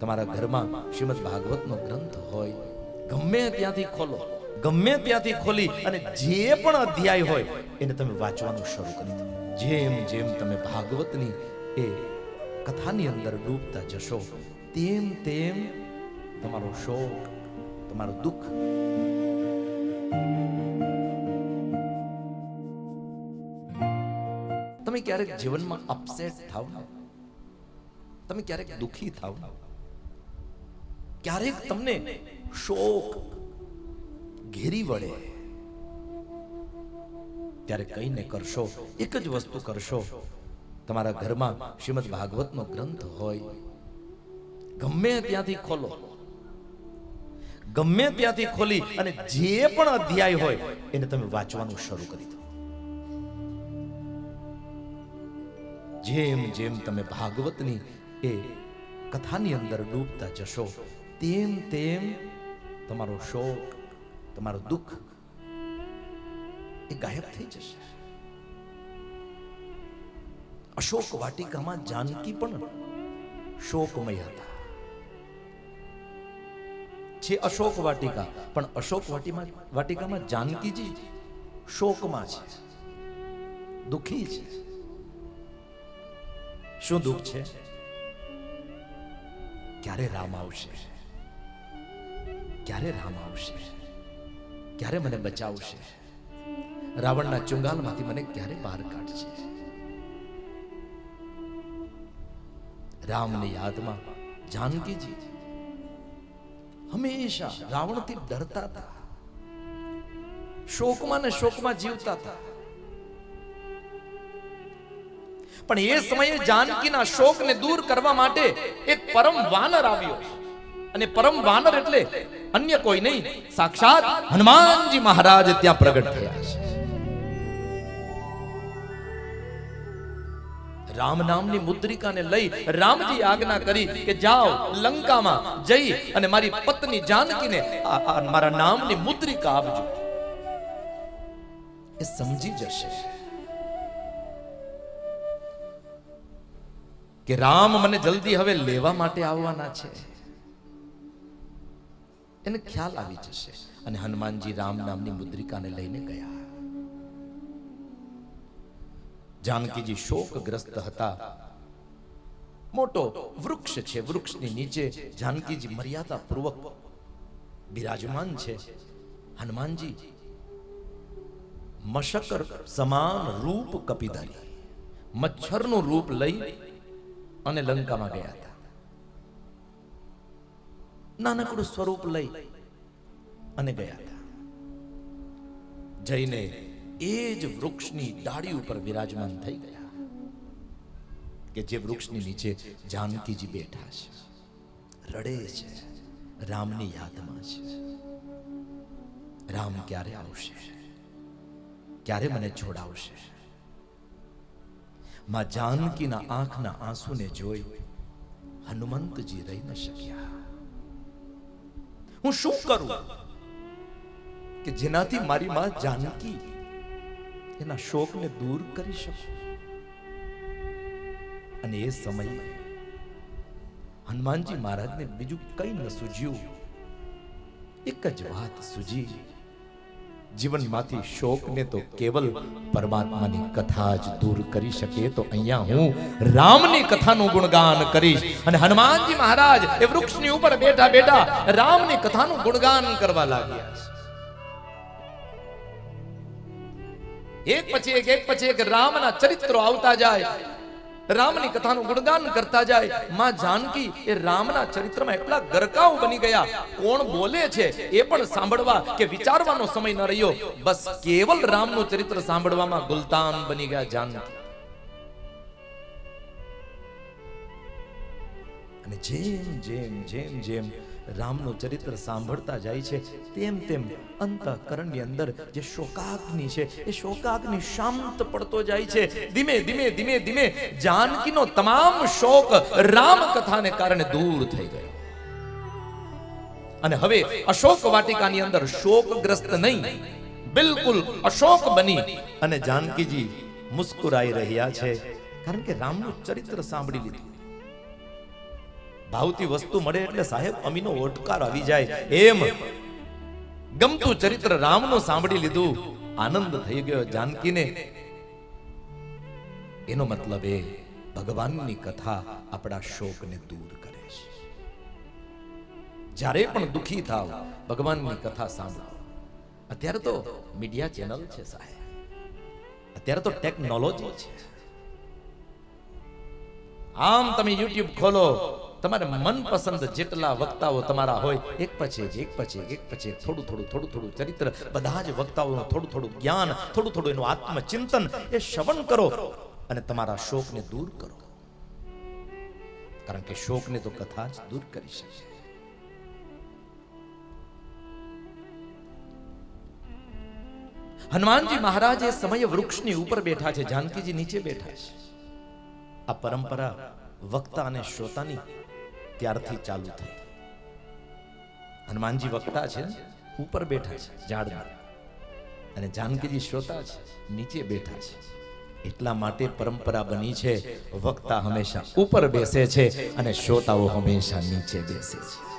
તમારા ઘરમાં શ્રીમદ ભાગવતનો ગ્રંથ હોય, ગમે ત્યાંથી ખોલો, ગમે ત્યાંથી ખોલી અને જે પણ અધ્યાય હોય, એને તમે વાંચવાનું શરૂ કરી દો. જેમ જેમ તમે ભાગવતની એ કથાની અંદર ડૂબતા જશો, તેમ તેમ તમારો શોક, તમારું દુઃખ તમે ક્યારેક જીવનમાં અપસેટ થાવ? તમે ક્યારેક દુઃખી થાવ? ક્યારેક તમને શોક ઘેરી વળે. ત્યારે કહીને કરશો, એક જ વસ્તુ કરશો. તમારા ઘરમાં શ્રીમદ ભાગવતનો ગ્રંથ હોય. ગમે ત્યાંથી ખોલો. ગમે ત્યાંથી ખોલી અને જે પણ અધ્યાય હોય, એને તમે વાંચવાનું શરૂ કરી દો. જેમ જેમ તમે ભાગવતની એ કથાની અંદર ડૂબતા જશો તેમ તેમ તમારો શોક, તમારું દુઃખ એ ગાયબ થઈ જશે. અશોક વાટિકામાં જાનકી પણ શોકમય હતા. છે અશોક વાટિકા, પણ અશોક વાટિમાં, વાટિકામાં જાનકીજી શોકમાં છે. દુઃખી છે. શું દુઃખ છે? ક્યારે રામ આવશે? ક્યારે રામ આવશે? ક્યારે મને બચાવશે? રાવણના ચુંગાલમાંથી મને ક્યારે બહાર કાઢશે? રામની યાદમાં જાનકીજી હંમેશા રાવણથી ડરતા હતા. શોકમાં ને શોકમાં જીવતા હતા. પણ એ સમયે જાનકીના શોકને દૂર કરવા માટે એક પરમ વાનર આવ્યો. અને પરમ વાનર એટલે અન્ય કોઈ નહીં. સાક્ષાત હનુમાનજી મહારાજ ત્યાં પ્રગટ થયા છે. રામ નામની મુદ્રિકાને લઈ રામજી આજ્ઞા કરી કે જાઓ લંકામાં જઈ અને મારી પત્ની જાનકીને મારા નામની મુદ્રિકા આપજો. એ સમજી જશે કે રામ મને જલ્દી હવે લેવા માટે આવવાના છે. એને ખ્યાલ આવી જશે. અને હનુમાનજી રામ નામની મુદ્રિકાને લઈને ગયા. જાનકીજી શોકગ્રસ્ત હતા. મોટો વૃક્ષ છે, વૃક્ષની નીચે જાનકીજી મર્યાદા પૂર્વક બિરાજમાન છે. હનુમાનજી મશકર સમાન રૂપ કપિધારી મચ્છરનું રૂપ લઈ અને લંકામાં ગયા હતા. નાનકડું સ્વરૂપ લઈ અને ગયા હતા. જઈને એ જ વૃક્ષની ડાળી ઉપર વિરાજમાન થઈ ગયા. કે જે વૃક્ષની નીચે જાનકીજી બેઠા છે, રડે છે, રામની યાદમાં છે. રામ ક્યારે આવશે? ક્યારે મને છોડાવશે? માં જાનકીના આંખના આંસુને જોઈ હનુમંતજી રહી ન શક્યા. હું શું કરું? કે જેનાથી મારી માં જાનકી એના શોકને દૂર કરી શકું? અને એ સમયે હનુમાનજી મહારાજને બીજું કઈ ન સૂજ્યું. એક જ વાત સૂજી. જીવનમાંથી શોકને તો કેવલ પરમાત્માની કથા જ દૂર કરી શકે તો અહીંયા હું રામની કથાનું ગુણગાન કરીશ અને હનુમાનજી મહારાજ એ વૃક્ષની ઉપર બેઠા બેઠા રામની કથાનું ગુણગાન કરવા લાગ્યા એક પછી એક એક પછી એક રામના ચરિત્રો આવતા જાય. રામની કથાનું ગુણગાન કરતા જાય. માં જાનકી એ રામના ચરિત્રમાં એટલા ગરકાવ બની ગયા. કોણ બોલે છે એ પણ સાંભળવા કે વિચારવાનો સમય ન રહ્યો. બસ કેવલ રામનું ચરિત્ર સાંભળવામાં ગુલતાન બની ગયા જાનકી. અને જેમ જેમ જેમ જેમ રામનું ચરિત્ર સાંભળતા જાય છે. તેમ તેમ અંતઃકરણની અંદર જે શોકાગ્નિ છે, એ શોકાગ્નિ શાંત પડતો જાય છે. ધીમે ધીમે ધીમે ધીમે જાનકીનો તમામ શોક રામ કથાને કારણે દૂર થઈ ગયો. અને હવે અશોક વાટિકાની અંદર શોકગ્રસ્ત નહીં, બિલકુલ અશોક બની અને જાનકીજી મુસ્કુરાઈ રહ્યા છે. કારણ કે રામનું ચરિત્ર સાંભળી લીધું. ભાવતી વસ્તુ મળે એટલે સાહેબ અમીનો ઓટકાર આવી જાય. એમ ગમતું ચરિત્ર રામનું સાંભળી લીધું. આનંદ થઈ ગયો જાનકીને. એનો મતલબ એ, ભગવાનની કથા આપણા શોકને દૂર કરે છે. જ્યારે પણ દુખી થાવ, ભગવાનની કથા સાંભળો. અત્યારે તો મીડિયા ચેનલ છે સાહેબ. અત્યારે તો ટેકનોલોજી છે. આમ તમે યુટ્યુબ ખોલો તમારે મનપસંદ જેટલા વક્તાઓ તમારા હોય એક પછી એક, એક પછી એક, પછી થોડું થોડું થોડું થોડું ચરિત્ર બધા જ વક્તાઓનું થોડું થોડું જ્ઞાન થોડું થોડું એનું આત્મચિંતન એ શ્રવણ કરો અને તમારા શોકને દૂર કરો. કારણ કે શોકને તો કથા જ દૂર કરી શકે. હનુમાનજી મહારાજ એ સમય વૃક્ષની ઉપર બેઠા છે જાનકીજી નીચે બેઠા છે. આ પરંપરા વક્તા અને શ્રોતાની ત્યારથી ચાલુ થઈ. હનુમાનજી વક્તા છે, ઉપર બેઠા છે, ઝાડમાં. અને જાનકીજી શ્રોતા છે, નીચે બેઠા છે. એટલા માટે પરંપરા બની છે, વક્તા હંમેશા ઉપર બેસે છે અને શ્રોતાઓ હંમેશા નીચે બેસે છે.